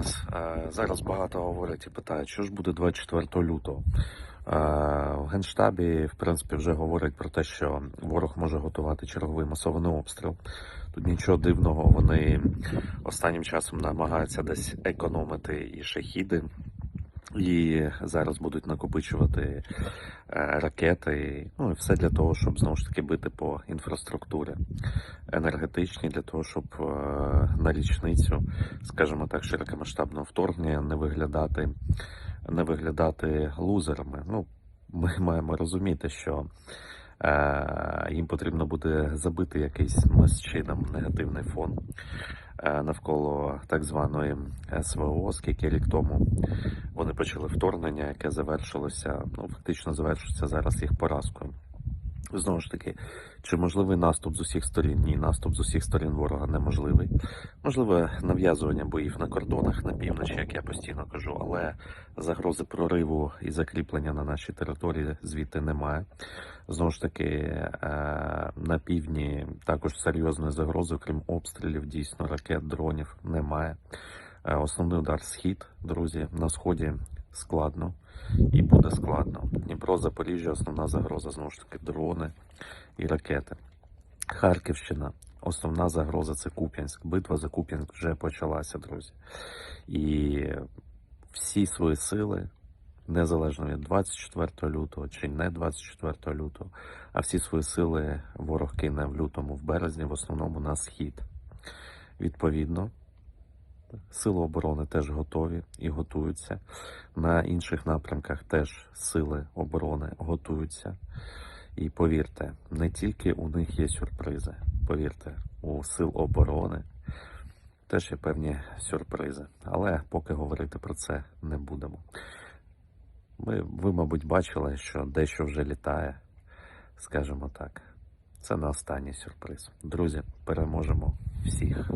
вас. Е, Зараз багато говорять і питають, що ж буде 24 лютого. Е, В Генштабі, в принципі, вже говорять про те, що ворог може готувати черговий масований обстріл. Тут нічого дивного, вони останнім часом намагаються десь економити і шахіди. І зараз будуть накопичувати е, ракети, ну і все для того, щоб знову ж таки бити по інфраструктурі енергетичній, для того, щоб е, на річницю, скажімо так, широкомасштабного вторгнення не виглядати, не виглядати лузерами. Ну, ми маємо розуміти, що е, їм потрібно буде забити якийсь чином негативний фон навколо так званої СВО, оскільки рік тому вони почали вторгнення, яке завершилося, ну фактично завершиться зараз їх поразкою. Знову ж таки, чи можливий наступ з усіх сторін? Ні, наступ з усіх сторін ворога неможливий. Можливе нав'язування боїв на кордонах на півночі, як я постійно кажу, але загрози прориву і закріплення на нашій території звідти немає. Знову ж таки, е, на півдні також серйозної загрози, крім обстрілів, дійсно ракет, дронів немає. Е, Основний удар схід, друзі, на сході складно і буде складно. Дніпро, Запоріжжя, основна загроза, знову ж таки, дрони і ракети. Харківщина, основна загроза це Куп'янськ. Битва за Куп'янськ вже почалася, друзі. І всі свої сили, незалежно від 24 лютого чи не 24 лютого, а всі свої сили ворог кине в лютому, в березні, в основному на схід. Відповідно, Сили оборони теж готові і готуються. На інших напрямках теж сили оборони готуються. І повірте, не тільки у них є сюрпризи. Повірте, у сил оборони теж є певні сюрпризи. Але поки говорити про це не будемо. Ми, ви, мабуть, бачили, що дещо вже літає, скажімо так. Це не останній сюрприз. Друзі, переможемо всіх.